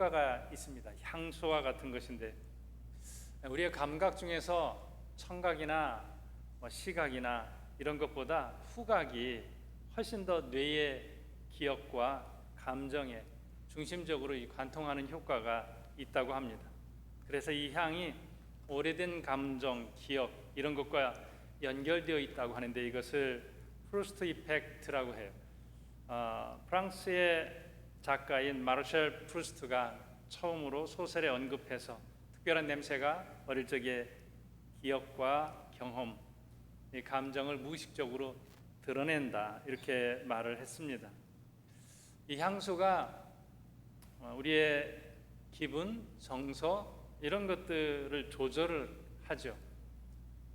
효과가 있습니다. 향수와 같은 것인데 우리의 감각 중에서 청각이나 뭐 시각이나 이런 것보다 후각이 훨씬 더 뇌의 기억과 감정에 중심적으로 이 관통하는 효과가 있다고 합니다. 그래서 이 향이 오래된 감정, 기억 이런 것과 연결되어 있다고 하는데 이것을 프루스트 이펙트라고 해요. 어, 프랑스의 작가인 마르셜 프루스트가 처음으로 소설에 언급해서 특별한 냄새가 어릴 적의 기억과 경험, 이 감정을 무의식적으로 드러낸다 이렇게 말을 했습니다. 이 향수가 어, 우리의 기분, 정서 이런 것들을 조절을 하죠.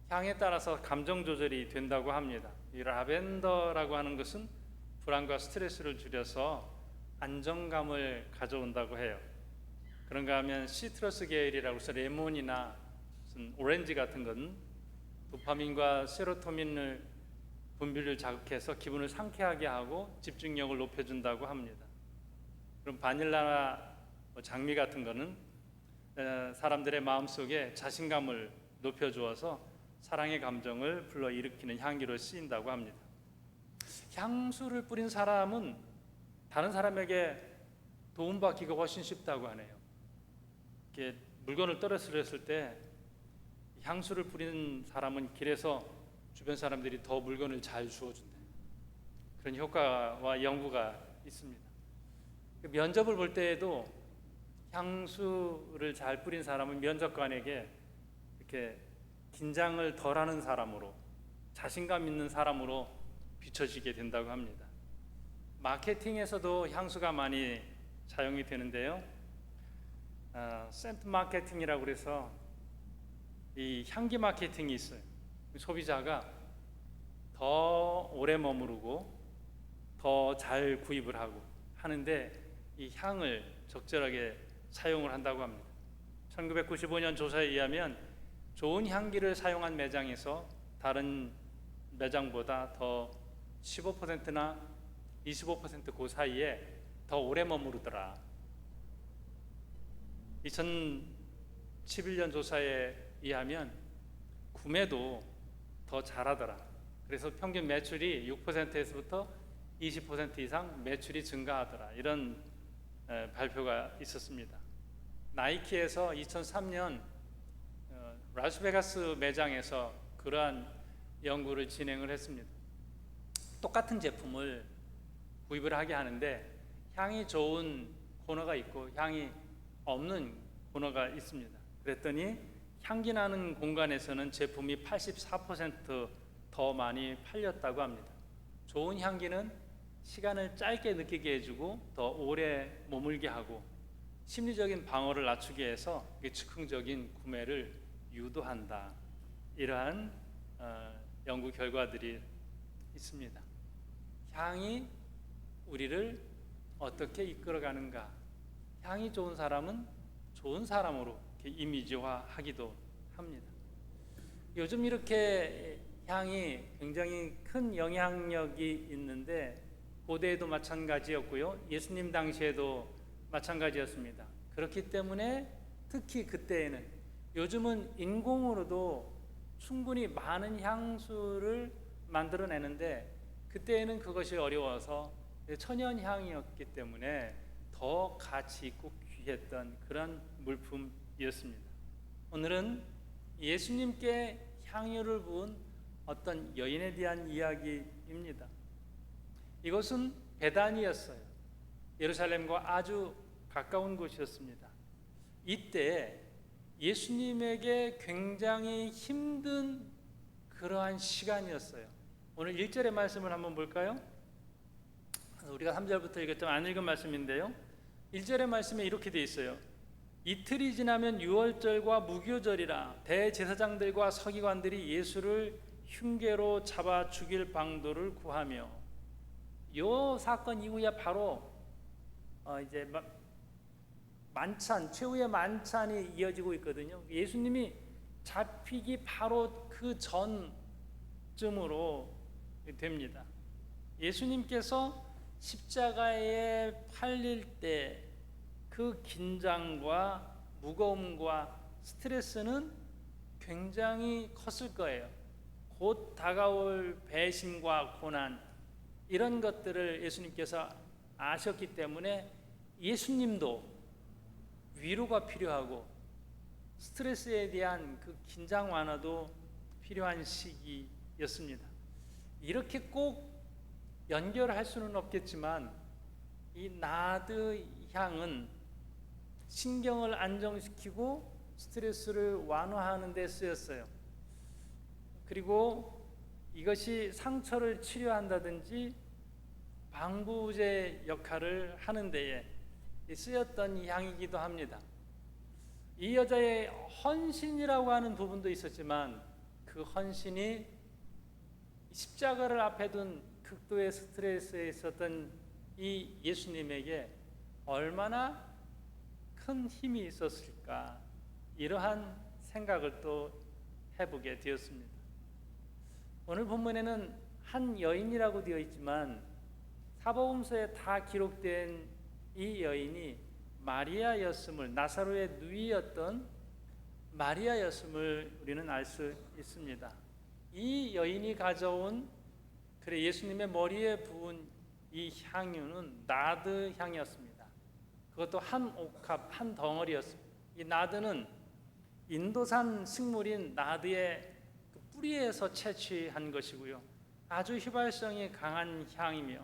향에 따라서 감정 조절이 된다고 합니다. 이 라벤더라고 하는 것은 불안과 스트레스를 줄여서 안정감을 가져온다고 해요. 그런가 하면 시트러스 계열이라고 해서 레몬이나 오렌지 같은 건 도파민과 세로토닌을 분비를 자극해서 기분을 상쾌하게 하고 집중력을 높여준다고 합니다. 그럼 바닐라나 뭐 장미 같은 거는 에, 사람들의 마음속에 자신감을 높여주어서 사랑의 감정을 불러일으키는 향기로 쓰인다고 합니다. 향수를 뿌린 사람은 다른 사람에게 도움받기가 훨씬 쉽다고 하네요. 이렇게 물건을 떨어뜨렸을 때 향수를 뿌리는 사람은 길에서 주변 사람들이 더 물건을 잘 주워준대. 그런 효과와 연구가 있습니다. 그 면접을 볼 때에도 향수를 잘 뿌린 사람은 면접관에게 이렇게 긴장을 덜하는 사람으로 자신감 있는 사람으로 비춰지게 된다고 합니다. 마케팅에서도 향수가 많이 사용이 되는데요. 어, 센트 마케팅이라고 그래서 이 향기 마케팅이 있어요. 소비자가 더 오래 머무르고 더 잘 구입을 하고 하는데 이 향을 적절하게 사용을 한다고 합니다. 1995년 조사에 의하면 좋은 향기를 사용한 매장에서 다른 매장보다 더 15%나 25%그 사이에 더 오래 머무르더라. 2011년 조사에 의하면 구매도 더 잘하더라. 그래서 평균 매출이 6%에서부터 20% 이상 매출이 증가하더라. 이런 에, 발표가 있었습니다. 나이키에서 2003년 어, 라스베가스 매장에서 그러한 연구를 진행을 했습니다. 똑같은 제품을 구입을 하게 하는데 향이 좋은 코너가 있고 향이 없는 코너가 있습니다. 그랬더니 향기 나는 공간에서는 제품이 84%더 많이 팔렸다고 합니다. 좋은 향기는 시간을 짧게 느끼게 해주고 더 오래 머물게 하고 심리적인 방어를 낮추게 해서 즉흥적인 구매를 유도한다. 이러한 어, 연구 결과들이 있습니다. 향이 우리를 어떻게 이끌어가는가? 향이 좋은 사람은 좋은 사람으로 이미지화하기도 합니다. 요즘 이렇게 향이 굉장히 큰 영향력이 있는데 고대에도 마찬가지였고요. 예수님 당시에도 마찬가지였습니다. 그렇기 때문에 특히 그때에는 요즘은 인공으로도 충분히 많은 향수를 만들어내는데 그때에는 그것이 어려워서 천연 향이었기 때문에 더 가치 있고 귀했던 그런 물품이었습니다. 오늘은 예수님께 향유를 부은 어떤 여인에 대한 이야기입니다. 이것은 베단이었어요. 예루살렘과 아주 가까운 곳이었습니다. 이때 예수님에게 굉장히 힘든 그러한 시간이었어요. 오늘 1절의 말씀을 한번 볼까요? 우리가 3절부터 읽었지만 안 읽은 말씀인데요. 1절의 말씀에 이렇게 돼 있어요. 이틀이 지나면 유월절과 무교절이라 대제사장들과 서기관들이 예수를 흉계로 잡아 죽일 방도를 구하며 요 사건 이후에 바로 어 이제 만찬 최후의 만찬이 이어지고 있거든요. 예수님이 잡히기 바로 그 전쯤으로 됩니다. 예수님께서 십자가에 팔릴 때 그 긴장과 무거움과 스트레스는 굉장히 컸을 거예요. 곧 다가올 배신과 고난 이런 것들을 예수님께서 아셨기 때문에 예수님도 위로가 필요하고 스트레스에 대한 그 긴장 완화도 필요한 시기였습니다. 이렇게 꼭 연결할 수는 없겠지만 이 나드 향은 신경을 안정시키고 스트레스를 완화하는 데 쓰였어요. 그리고 이것이 상처를 치료한다든지 방부제 역할을 하는 데에 쓰였던 향이기도 합니다. 이 여자의 헌신이라고 하는 부분도 있었지만 그 헌신이 십자가를 앞에 둔 극도의 스트레스에 있었던 이 예수님에게 얼마나 큰 힘이 있었을까 이러한 생각을 또 해보게 되었습니다. 오늘 본문에는 한 여인이라고 되어 있지만 사복음서에 다 기록된 이 여인이 마리아였음을 나사로의 누이였던 마리아였음을 우리는 알 수 있습니다. 이 여인이 가져온 그래 예수님의 머리에 부은 이 향유는 나드 향이었습니다. 그것도 한 옥합 한 덩어리였습니다. 이 나드는 인도산 식물인 나드의 그 뿌리에서 채취한 것이고요. 아주 휘발성이 강한 향이며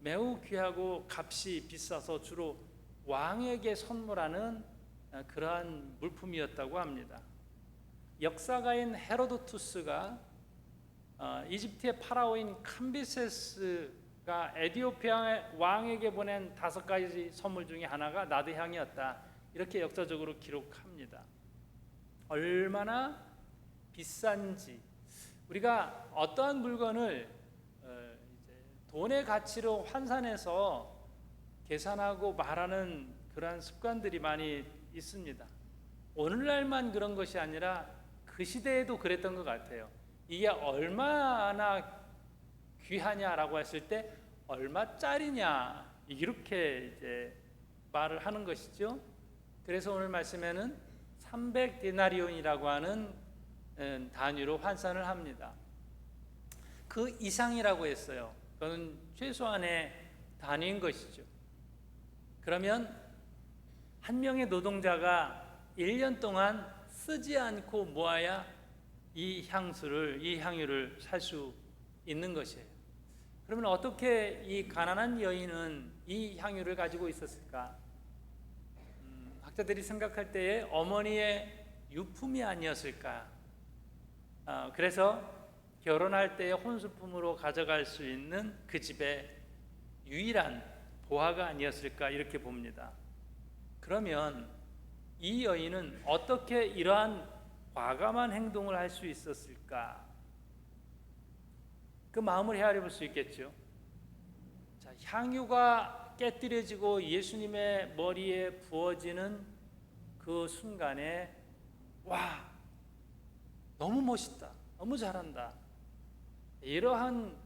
매우 귀하고 값이 비싸서 주로 왕에게 선물하는 어, 그러한 물품이었다고 합니다. 역사가인 헤로도투스가 어, 이집트의 파라오인 캄비세스가 에디오피아 왕에게 보낸 다섯 가지 선물 중에 하나가 나드향이었다. 이렇게 역사적으로 기록합니다. 얼마나 비싼지 우리가 어떠한 물건을 어, 돈의 가치로 환산해서 계산하고 말하는 그러한 습관들이 많이 있습니다. 오늘날만 그런 것이 아니라 그 시대에도 그랬던 것 같아요. 이게 얼마나 귀하냐라고 했을 때 얼마짜리냐 이렇게 이제 말을 하는 것이죠. 그래서 오늘 말씀에는 300 데나리온이라고 하는 음, 단위로 환산을 합니다. 그 이상이라고 했어요. 그건 최소한의 단위인 것이죠. 그러면 한 명의 노동자가 1년 동안 쓰지 않고 모아야 이 향수를 이 향유를 살 수 있는 것이에요. 그러면 어떻게 이 가난한 여인은 이 향유를 가지고 있었을까? 음, 학자들이 생각할 때에 어머니의 유품이 아니었을까? 어, 그래서 결혼할 때의 혼수품으로 가져갈 수 있는 그 집의 유일한 보화가 아니었을까 이렇게 봅니다. 그러면 이 여인은 어떻게 이러한 과감한 행동을 할 수 있었을까? 그 마음을 헤아려 볼 수 있겠죠. 자, 향유가 깨뜨려지고 예수님의 머리에 부어지는 그 순간에 와 너무 멋있다, 너무 잘한다 이러한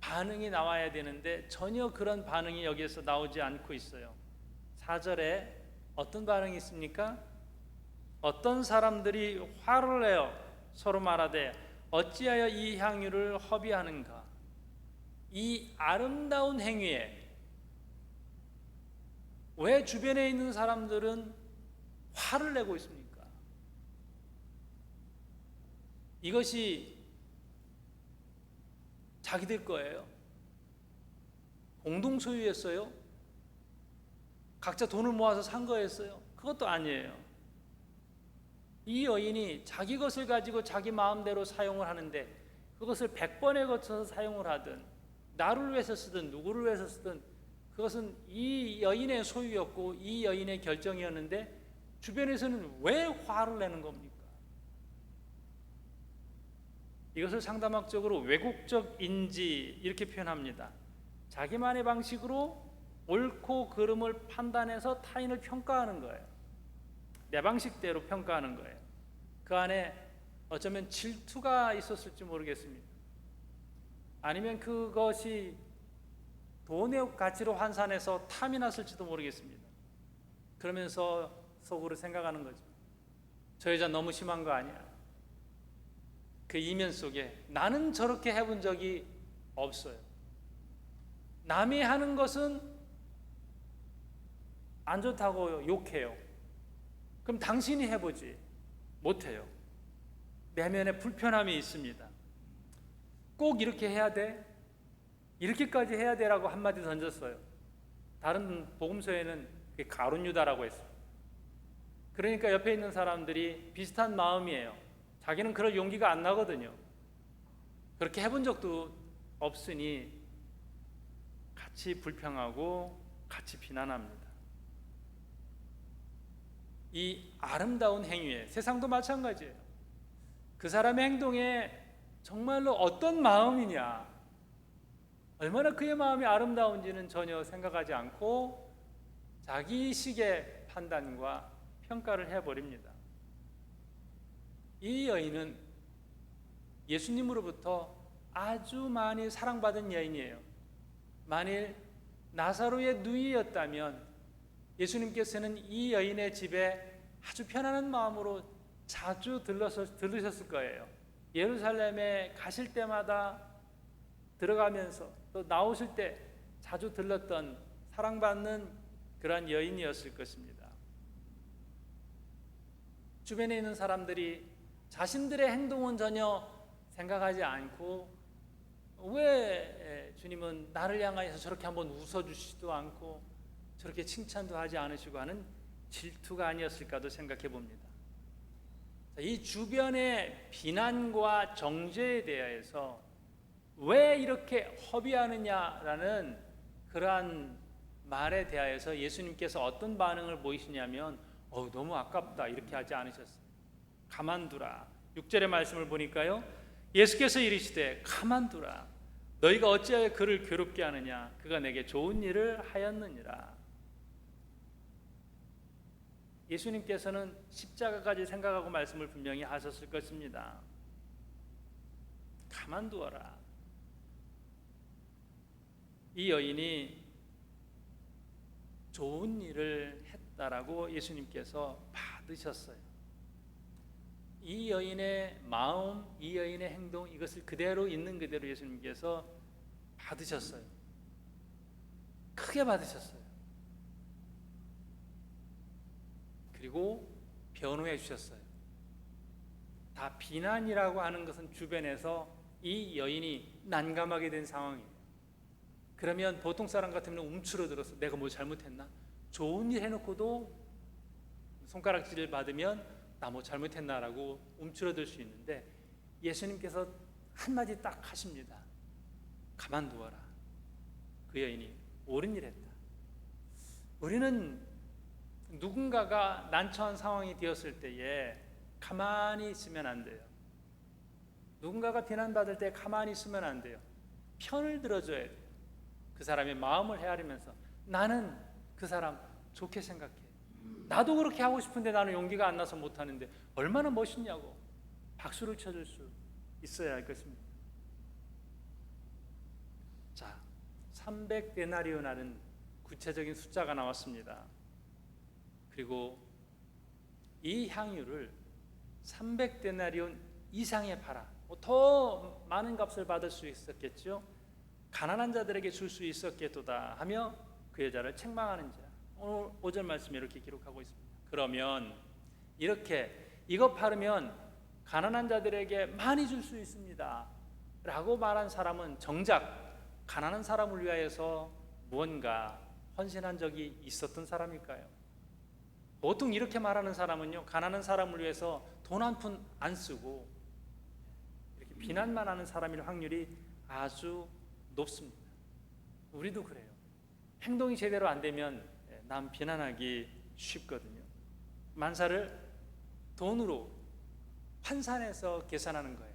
반응이 나와야 되는데 전혀 그런 반응이 여기에서 나오지 않고 있어요. 4절에 어떤 반응이 있습니까? 어떤 사람들이 화를 내어 서로 말하되 어찌하여 이 향유를 허비하는가? 이 아름다운 행위에 왜 주변에 있는 사람들은 화를 내고 있습니까? 이것이 자기들 거예요. 공동 소유였어요. 각자 돈을 모아서 산 거였어요. 그것도 아니에요. 이 여인이 자기 것을 가지고 자기 마음대로 사용을 하는데 그것을 100번에 거쳐서 사용을 하든 나를 위해서 쓰든 누구를 위해서 쓰든 그것은 이 여인의 소유였고 이 여인의 결정이었는데 주변에서는 왜 화를 내는 겁니까? 이것을 상담학적으로 왜곡적 인지 이렇게 표현합니다. 자기만의 방식으로 옳고 그름을 판단해서 타인을 평가하는 거예요. 내 방식대로 평가하는 거예요. 그 안에 어쩌면 질투가 있었을지 모르겠습니다. 아니면 그것이 돈의 가치로 환산해서 탐이 났을지도 모르겠습니다. 그러면서 속으로 생각하는 거죠. 저 여자 너무 심한 거 아니야? 그 이면 속에 나는 저렇게 해본 적이 없어요. 남이 하는 것은 안 좋다고 욕해요. 그럼 당신이 해보지. 못해요. 내면에 불편함이 있습니다. 꼭 이렇게 해야 돼? 이렇게까지 해야 돼라고 한마디 던졌어요. 다른 복음서에는 그게 가룟유다라고 했어요. 그러니까 옆에 있는 사람들이 비슷한 마음이에요. 자기는 그럴 용기가 안 나거든요. 그렇게 해본 적도 없으니 같이 불평하고 같이 비난합니다. 이 아름다운 행위에 세상도 마찬가지예요. 그 사람의 행동에 정말로 어떤 마음이냐, 얼마나 그의 마음이 아름다운지는 전혀 생각하지 않고 자기식의 판단과 평가를 해버립니다. 이 여인은 예수님으로부터 아주 많이 사랑받은 여인이에요. 만일 나사로의 누이였다면 예수님께서는 이 여인의 집에 아주 편안한 마음으로 자주 들러서, 들으셨을 거예요. 예루살렘에 가실 때마다 들어가면서 또 나오실 때 자주 들렀던 사랑받는 그러한 여인이었을 것입니다. 주변에 있는 사람들이 자신들의 행동은 전혀 생각하지 않고 왜 주님은 나를 향하여서 저렇게 한번 웃어주시지도 않고 저렇게 칭찬도 하지 않으시고 하는 질투가 아니었을까도 생각해 봅니다. 이 주변의 비난과 정죄에 대해서 왜 이렇게 허비하느냐라는 그러한 말에 대하여서 예수님께서 어떤 반응을 보이시냐면 어우 너무 아깝다 이렇게 하지 않으셨어요. 가만두라. 6절의 말씀을 보니까요. 예수께서 이르시되 가만두라. 너희가 어찌하여 그를 괴롭게 하느냐 그가 내게 좋은 일을 하였느니라. 예수님께서는 십자가까지 생각하고 말씀을 분명히 하셨을 것입니다. 가만두어라. 이 여인이 좋은 일을 했다라고 예수님께서 받으셨어요. 이 여인의 마음, 이 여인의 행동 이것을 그대로 있는 그대로 예수님께서 받으셨어요. 크게 받으셨어요. 그리고 변호해 주셨어요. 다 비난이라고 하는 것은 주변에서 이 여인이 난감하게 된 상황이에요. 그러면 보통 사람 같으면 움츠러들어서 내가 뭐 잘못했나? 좋은 일 해놓고도 손가락질을 받으면 나 뭐 잘못했나라고 움츠러들 수 있는데 예수님께서 한마디 딱 하십니다. 가만두어라. 그 여인이 옳은 일 했다. 우리는 누군가가 난처한 상황이 되었을 때에 가만히 있으면 안 돼요. 누군가가 비난받을 때 가만히 있으면 안 돼요. 편을 들어줘야 돼요. 그 사람의 마음을 헤아리면서 나는 그 사람 좋게 생각해. 나도 그렇게 하고 싶은데 나는 용기가 안 나서 못 하는데 얼마나 멋있냐고 박수를 쳐줄 수 있어야 할 것입니다. 자, 300데나리온하는 구체적인 숫자가 나왔습니다. 그리고 이 향유를 300데나리온 이상에 팔아 뭐더 많은 값을 받을 수 있었겠죠. 가난한 자들에게 줄 수 있었겠도다 하며 그 여자를 책망하는 자. 오늘 5절 말씀에 이렇게 기록하고 있습니다. 그러면 이렇게 이거 팔으면 가난한 자들에게 많이 줄 수 있습니다. 라고 말한 사람은 정작 가난한 사람을 위하여서 무언가 헌신한 적이 있었던 사람일까요? 보통 이렇게 말하는 사람은요, 가난한 사람을 위해서 돈 한 푼 안 쓰고 이렇게 비난만 하는 사람일 확률이 아주 높습니다. 우리도 그래요. 행동이 제대로 안 되면 남 비난하기 쉽거든요. 만사를 돈으로 환산해서 계산하는 거예요.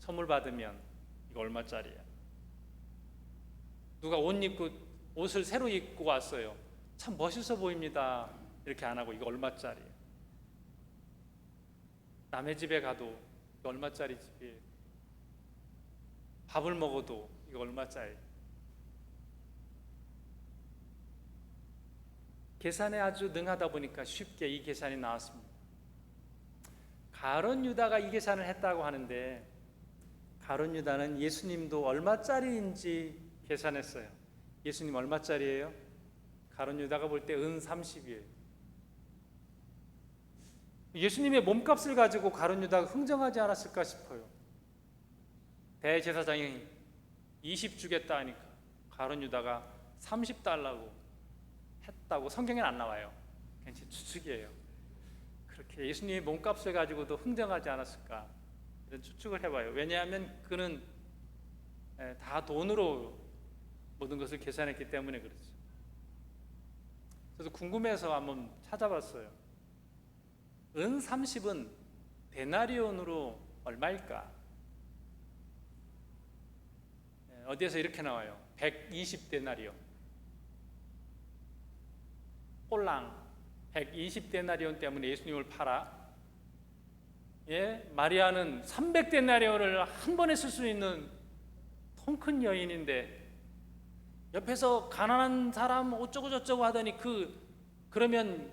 선물 받으면 이거 얼마짜리야? 누가 옷 입고 옷을 새로 입고 왔어요. 참 멋있어 보입니다. 이렇게 안 하고 이거 얼마짜리? 남의 집에 가도 이거 얼마짜리 집이에요? 밥을 먹어도 이거 얼마짜리? 계산에 아주 능하다 보니까 쉽게 이 계산이 나왔습니다. 가론 유다가 이 계산을 했다고 하는데 가론 유다는 예수님도 얼마짜리인지 계산했어요. 예수님 얼마짜리예요? 가론 유다가 볼 때 은 30이에요. 예수님의 몸값을 가지고 가론 유다가 흥정하지 않았을까 싶어요. 대제사장이 20 주겠다 하니까 가론 유다가 30 달라고 했다고 성경에는 안 나와요. 제 추측이에요. 그렇게 예수님의 몸값을 가지고도 흥정하지 않았을까 이런 추측을 해봐요. 왜냐하면 그는 에, 다 돈으로 모든 것을 계산했기 때문에 그렇죠. 그래서 궁금해서 한번 찾아봤어요. 은 30은 데나리온으로 얼마일까? 예, 어디에서 이렇게 나와요. 120데나리온. 홀랑 120데나리온 때문에 예수님을 팔아. 예, 마리아는 300데나리온을 한 번에 쓸 수 있는 통 큰 여인인데 옆에서 가난한 사람 어쩌고 저쩌고 하더니 그 그러면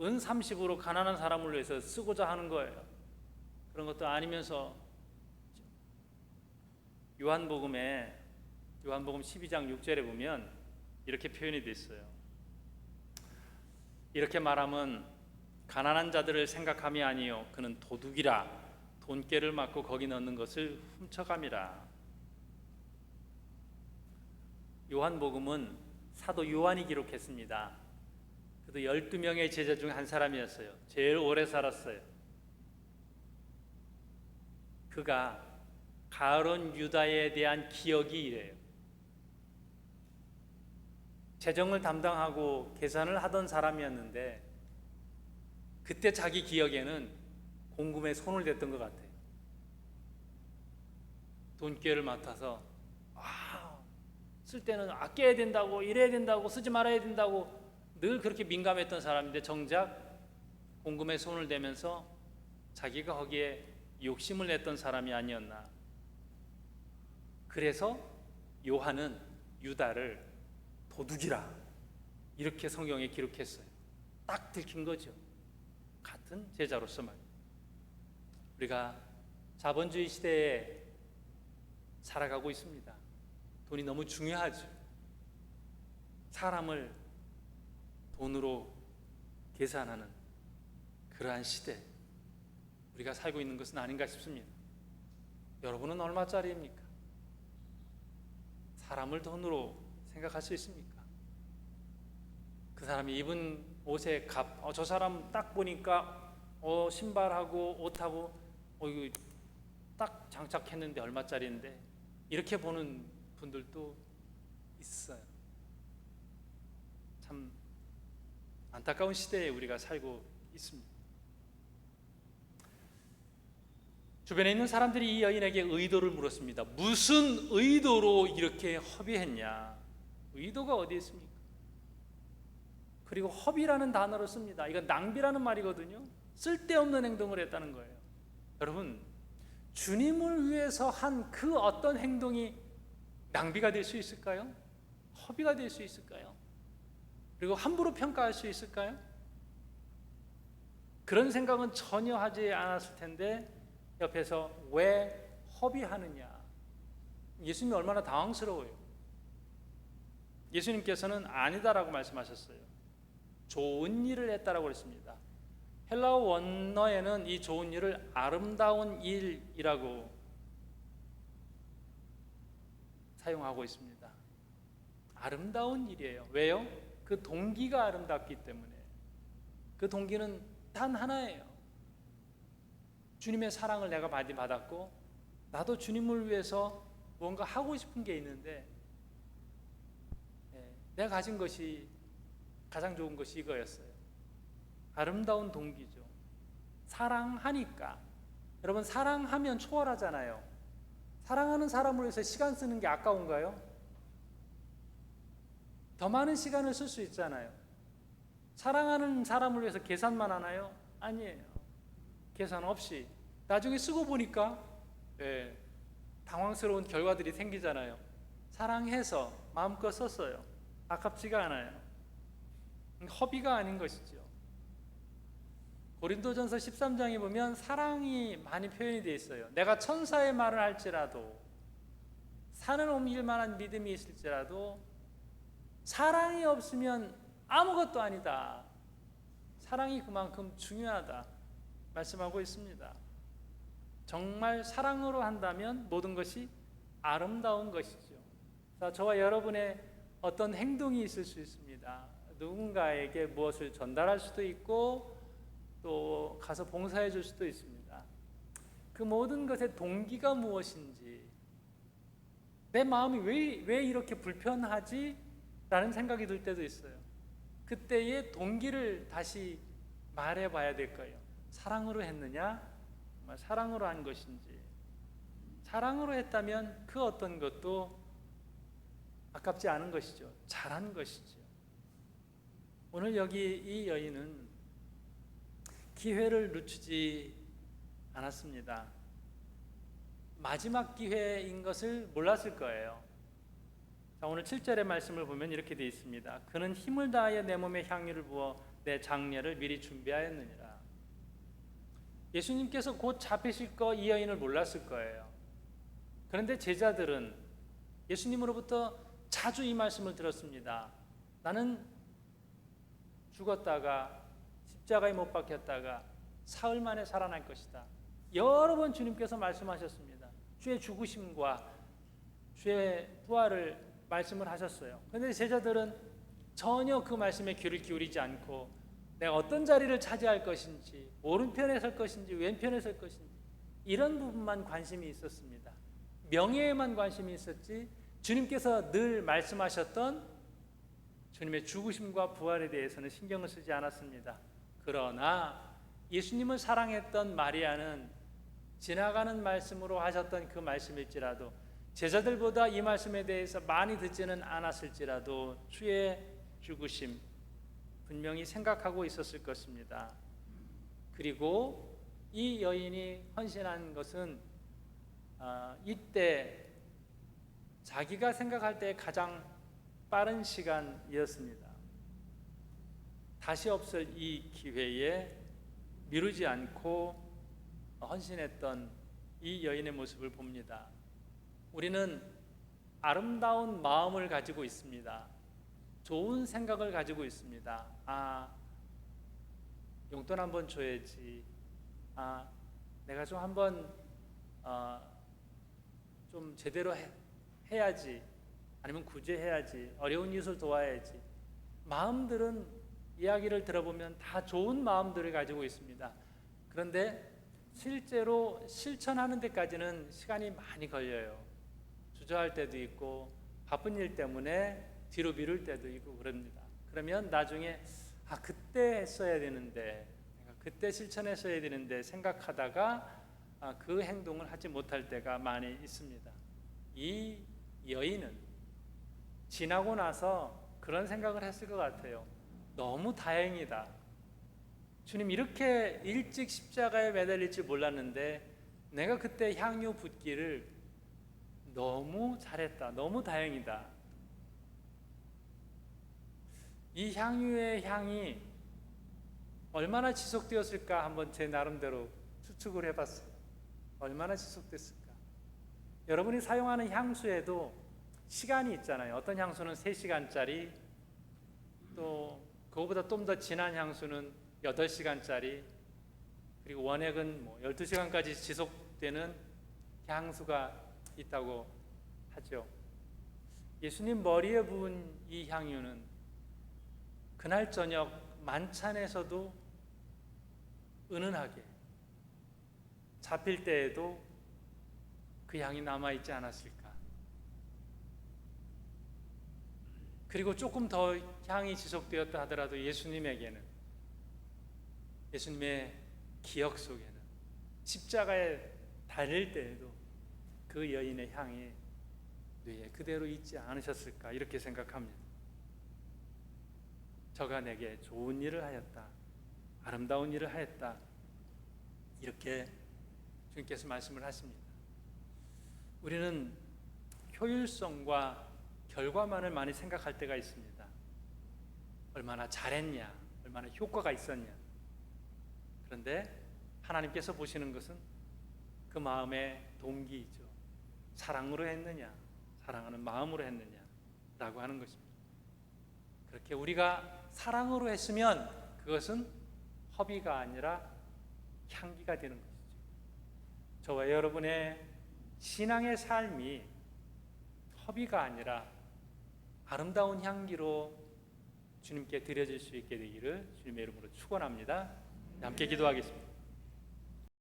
은 30으로 가난한 사람을 위해서 쓰고자 하는 거예요. 그런 것도 아니면서 요한복음에 요한복음 12장 6절에 보면 이렇게 표현이 돼 있어요. 이렇게 말하면 가난한 자들을 생각함이 아니요 그는 도둑이라 돈깨를 맞고 거기 넣는 것을 훔쳐감이라. 요한복음은 사도 요한이 기록했습니다. 그도 12명의 제자 중 한 사람이었어요. 제일 오래 살았어요. 그가 가론 유다에 대한 기억이 이래요. 재정을 담당하고 계산을 하던 사람이었는데 그때 자기 기억에는 공금에 손을 댔던 것 같아요. 돈깨를 맡아서 아, 쓸 때는 아껴야 된다고 이래야 된다고 쓰지 말아야 된다고 늘 그렇게 민감했던 사람인데 정작 공금에 손을 대면서 자기가 거기에 욕심을 냈던 사람이 아니었나. 그래서 요한은 유다를 도둑이라 이렇게 성경에 기록했어요. 딱 들킨 거죠. 같은 제자로서 말. 우리가 자본주의 시대에 살아가고 있습니다. 돈이 너무 중요하죠. 사람을 돈으로 계산하는 그러한 시대 우리가 살고 있는 것은 아닌가 싶습니다. 여러분은 얼마짜리입니까? 사람을 돈으로 생각할 수 있습니까? 그 사람이 입은 옷의 값, 어, 저 사람 딱 보니까 어, 신발하고 옷하고 어, 이거 딱 장착했는데 얼마짜리인데 이렇게 보는 분들도 있어요. 참 안타까운 시대에 우리가 살고 있습니다. 주변에 있는 사람들이 이 여인에게 의도를 물었습니다. 무슨 의도로 이렇게 허비했냐? 의도가 어디 있습니까? 그리고 허비라는 단어를 씁니다. 이건 낭비라는 말이거든요. 쓸데없는 행동을 했다는 거예요. 여러분, 주님을 위해서 한 그 어떤 행동이 낭비가 될 수 있을까요? 허비가 될 수 있을까요? 그리고 함부로 평가할 수 있을까요? 그런 생각은 전혀 하지 않았을 텐데 옆에서 왜 허비하느냐? 예수님이 얼마나 당황스러워요. 예수님께서는 아니다라고 말씀하셨어요. 좋은 일을 했다라고 그랬습니다. 헬라어 원어에는 이 좋은 일을 아름다운 일이라고 사용하고 있습니다. 아름다운 일이에요. 왜요? 그 동기가 아름답기 때문에. 그 동기는 단 하나예요. 주님의 사랑을 내가 많이 받았고 나도 주님을 위해서 뭔가 하고 싶은 게 있는데 예, 내가 가진 것이 가장 좋은 것이 이거였어요. 아름다운 동기죠. 사랑하니까. 여러분 사랑하면 초월하잖아요. 사랑하는 사람을 위해서 시간 쓰는 게 아까운가요? 더 많은 시간을 쓸 수 있잖아요. 사랑하는 사람을 위해서 계산만 하나요? 아니에요. 계산 없이 나중에 쓰고 보니까 예, 당황스러운 결과들이 생기잖아요. 사랑해서 마음껏 썼어요. 아깝지가 않아요. 허비가 아닌 것이죠. 고린도전서 13장에 보면 사랑이 많이 표현이 되어 있어요. 내가 천사의 말을 할지라도 산을 옮길 만한 믿음이 있을지라도 사랑이 없으면 아무것도 아니다. 사랑이 그만큼 중요하다. 말씀하고 있습니다. 정말 사랑으로 한다면 모든 것이 아름다운 것이죠. 자, 저와 여러분의 어떤 행동이 있을 수 있습니다. 누군가에게 무엇을 전달할 수도 있고 또 가서 봉사해 줄 수도 있습니다. 그 모든 것의 동기가 무엇인지 내 마음이 왜, 왜 이렇게 불편하지? 라는 생각이 들 때도 있어요. 그때의 동기를 다시 말해 봐야 될 거예요. 사랑으로 했느냐? 정말 사랑으로 한 것인지. 사랑으로 했다면 그 어떤 것도 아깝지 않은 것이죠. 잘한 것이죠. 오늘 여기 이 여인은 기회를 늦추지 않았습니다. 마지막 기회인 것을 몰랐을 거예요. 자, 오늘 7절의 말씀을 보면 이렇게 되어 있습니다. 그는 힘을 다하여 내 몸에 향유를 부어 내 장례를 미리 준비하였느니라. 예수님께서 곧 잡히실 거 이 여인을 몰랐을 거예요. 그런데 제자들은 예수님으로부터 자주 이 말씀을 들었습니다. 나는 죽었다가 십자가에 못 박혔다가 사흘 만에 살아날 것이다. 여러 번 주님께서 말씀하셨습니다. 주의 죽으심과 주의 부활을 말씀을 하셨어요. 그런데 제자들은 전혀 그 말씀에 귀를 기울이지 않고 내가 어떤 자리를 차지할 것인지 오른편에 설 것인지 왼편에 설 것인지 이런 부분만 관심이 있었습니다. 명예에만 관심이 있었지 주님께서 늘 말씀하셨던 주님의 죽으심과 부활에 대해서는 신경을 쓰지 않았습니다. 그러나 예수님을 사랑했던 마리아는 지나가는 말씀으로 하셨던 그 말씀일지라도 제자들보다 이 말씀에 대해서 많이 듣지는 않았을지라도 주의 죽으심 분명히 생각하고 있었을 것입니다. 그리고 이 여인이 헌신한 것은 어, 이때 자기가 생각할 때 가장 빠른 시간이었습니다. 다시 없을 이 기회에 미루지 않고 헌신했던 이 여인의 모습을 봅니다. 우리는 아름다운 마음을 가지고 있습니다. 좋은 생각을 가지고 있습니다. 아, 용돈 한번 줘야지. 아, 내가 좀 한번 어, 좀 제대로 해, 해야지. 아니면 구제해야지. 어려운 이웃을 도와야지. 마음들은 이야기를 들어보면 다 좋은 마음들을 가지고 있습니다. 그런데 실제로 실천하는 데까지는 시간이 많이 걸려요. 주저할 때도 있고 바쁜 일 때문에 뒤로 미룰 때도 있고 그럽니다. 그러면 나중에 아 그때 했어야 되는데 그때 실천했어야 되는데 생각하다가 아, 그 행동을 하지 못할 때가 많이 있습니다. 이 여인은 지나고 나서 그런 생각을 했을 것 같아요. 너무 다행이다. 주님 이렇게 일찍 십자가에 매달릴 줄 몰랐는데 내가 그때 향유 붓기를 너무 잘했다. 너무 다행이다. 이 향유의 향이 얼마나 지속되었을까 한번 제 나름대로 추측을 해봤어요. 얼마나 지속됐을까? 여러분이 사용하는 향수에도 시간이 있잖아요. 어떤 향수는 3시간짜리, 또 그거보다 좀 더 진한 향수는 8시간짜리, 그리고 원액은 뭐 12시간까지 지속되는 향수가 있다고 하죠. 예수님 머리에 부은 이 향유는 그날 저녁 만찬에서도 은은하게 잡힐 때에도 그 향이 남아 있지 않았을까? 그리고 조금 더 향이 지속되었다 하더라도 예수님에게는 예수님의 기억 속에는 십자가에 달릴 때에도 그 여인의 향이 뇌에 그대로 있지 않으셨을까 이렇게 생각합니다. 저가 내게 좋은 일을 하였다. 아름다운 일을 하였다. 이렇게 주님께서 말씀을 하십니다. 우리는 효율성과 결과만을 많이 생각할 때가 있습니다. 얼마나 잘했냐, 얼마나 효과가 있었냐. 그런데 하나님께서 보시는 것은 그 마음의 동기이죠. 사랑으로 했느냐, 사랑하는 마음으로 했느냐 라고 하는 것입니다. 그렇게 우리가 사랑으로 했으면 그것은 허비가 아니라 향기가 되는 것이죠. 저와 여러분의 신앙의 삶이 허비가 아니라 아름다운 향기로 주님께 드려질 수 있게 되기를 주님의 이름으로 축원합니다. 함께 기도하겠습니다.